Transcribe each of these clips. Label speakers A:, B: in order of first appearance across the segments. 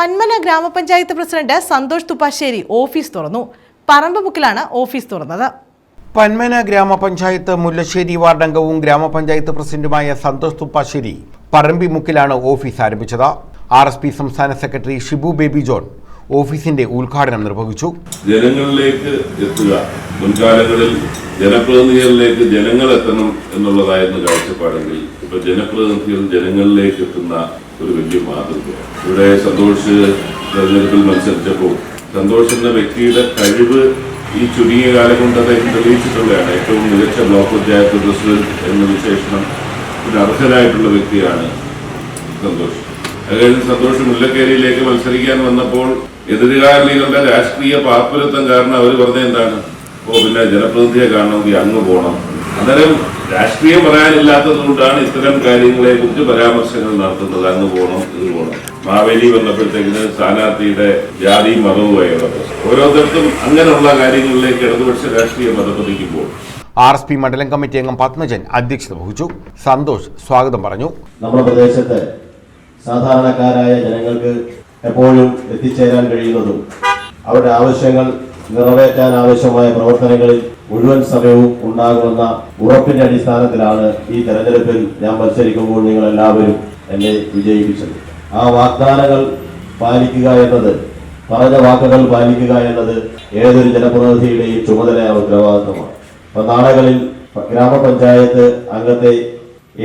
A: പന്മന ഗ്രാമപഞ്ചായത്ത് president Santhosh Thuppassery office തുറന്നു. പറമ്പുമുക്കിലാണ് office തുറന്നത്.
B: പന്മന ഗ്രാമപഞ്ചായത്ത് മുല്ലശ്ശേരി വാർഡംഗവും ഗ്രാമപഞ്ചായത്ത് പ്രസിഡന്റുമായ സന്തോഷ് തുപ്പാശ്ശേരി പറമ്പിമുക്കിലാണ് ഓഫീസ് ആരംഭിച്ചത്. ആർ എസ് പി സംസ്ഥാന സെക്രട്ടറി ഷിബു ബേബി ജോൺ ഓഫീസിന്റെ ഉദ്ഘാടനം നിർവഹിച്ചു.
C: ജനങ്ങളിലേക്ക് എത്തുക. മുൻകാലങ്ങളിൽ ജനപ്രതിനിധികളിലേക്ക് ജനങ്ങൾ എത്തണം എന്നുള്ളതായിരുന്നു കാഴ്ചപ്പാടെങ്കിൽ ഇപ്പൊ ജനപ്രതിനിധികൾ ജനങ്ങളിലേക്ക് എത്തുന്ന ഒരു വലിയ മാതൃക ഇവിടെ സന്തോഷ് തെരഞ്ഞെടുപ്പിൽ മത്സരിച്ചപ്പോൾ സന്തോഷ് എന്ന വ്യക്തിയുടെ കഴിവ് ഈ ചുരുങ്ങിയ കാലം കൊണ്ട് അദ്ദേഹം തെളിയിച്ചിട്ടുള്ളതാണ്. ഏറ്റവും മികച്ച ബ്ലോക്ക് പഞ്ചായത്ത് പ്രസിഡന്റ് എന്ന വിശേഷണം ഒരു അർഹരായിട്ടുള്ള വ്യക്തിയാണ് സന്തോഷ്. അതുകഴിഞ്ഞ് സന്തോഷ് മുല്ലക്കേരിയിലേക്ക് മത്സരിക്കാൻ വന്നപ്പോൾ എതിരുകാരികളുടെ രാഷ്ട്രീയ പാപ്പുരത്വം കാരണം അവർ പറഞ്ഞ എന്താണ്? ഓ പിന്നെ ജനപ്രതിനിധിയെ കാണണമെങ്കിൽ അങ്ങ് പോകണം അന്നേരം രാഷ്ട്രീയം പറയാനില്ലാത്തത് കൊണ്ടാണ് ഇത്തരം കാര്യങ്ങളെ കുറിച്ച് പരാമർശങ്ങൾ നടത്തുന്നത്. അങ്ങ് പോകണം ഇത് പോകണം മാവേലി വന്നപ്പോഴത്തേക്കിന് സ്ഥാനാർത്ഥിയുടെ ജാതി മതവുമായി ഉള്ളത് ഓരോരുത്തർക്കും അങ്ങനെയുള്ള കാര്യങ്ങളിലേക്ക് ഇടതുപക്ഷ രാഷ്ട്രീയം മതപ്പതിക്കുമ്പോൾ
B: ആർ എസ് പി മണ്ഡലം കമ്മിറ്റി അംഗം പത്മജൻ അധ്യക്ഷത വഹിച്ചു. സന്തോഷ് സ്വാഗതം പറഞ്ഞു.
D: നമ്മുടെ പ്രദേശത്ത് സാധാരണക്കാരായ ജനങ്ങൾക്ക് എപ്പോഴും എത്തിച്ചേരാൻ കഴിയുന്നതും അവരുടെ ആവശ്യങ്ങൾ നിറവേറ്റാൻ ആവശ്യമായ പ്രവർത്തനങ്ങളിൽ മുഴുവൻ സമയവും ഉണ്ടാകുമെന്ന ഉറപ്പിന്റെ അടിസ്ഥാനത്തിലാണ് ഈ തെരഞ്ഞെടുപ്പിൽ ഞാൻ മത്സരിക്കുമ്പോൾ നിങ്ങൾ എല്ലാവരും എന്നെ വിജയിപ്പിച്ചത്. ആ വാഗ്ദാനങ്ങൾ പാലിക്കുക എന്നത് പറഞ്ഞ വാക്കുകൾ പാലിക്കുക എന്നത് ഏതൊരു ജനപ്രതിനിധിയുടെയും ചുമതലയായ ഉത്തരവാദിത്തമാണ്. അപ്പൊ നാളുകളിൽ ഗ്രാമപഞ്ചായത്ത് അംഗത്തെ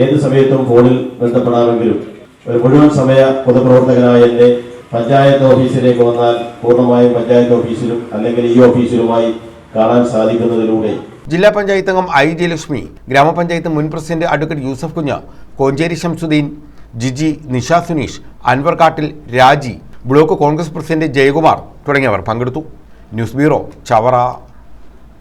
D: ഏത് സമയത്തും ഫോണിൽ ബന്ധപ്പെടാമെങ്കിലും ഒരു മുഴുവൻ സമയ പൊതുപ്രവർത്തകനായ എന്നെ പഞ്ചായത്ത് ഓഫീസിലേക്ക് വന്നാൽ പൂർണമായും പഞ്ചായത്ത് ഓഫീസിലും അല്ലെങ്കിൽ ഈ ഓഫീസിലുമായി കാണാൻ സാധിക്കുന്നതിലൂടെ.
B: ജില്ലാ പഞ്ചായത്ത് അംഗം ഐ ജയലക്ഷ്മി ഗ്രാമപഞ്ചായത്ത് മുൻ പ്രസിഡന്റ് അഡ്വക്കേറ്റ് യൂസഫ് കുഞ്ഞ കോഞ്ചേരി ശംസുദ്ദീൻ ജിജി നിഷ സുനീഷ് അൻവർ കാട്ടിൽ രാജി ബ്ലോക്ക് കോൺഗ്രസ് പ്രസിഡന്റ് ജയകുമാർ തുടങ്ങിയവർ പങ്കെടുത്തു. News bureau Chavara.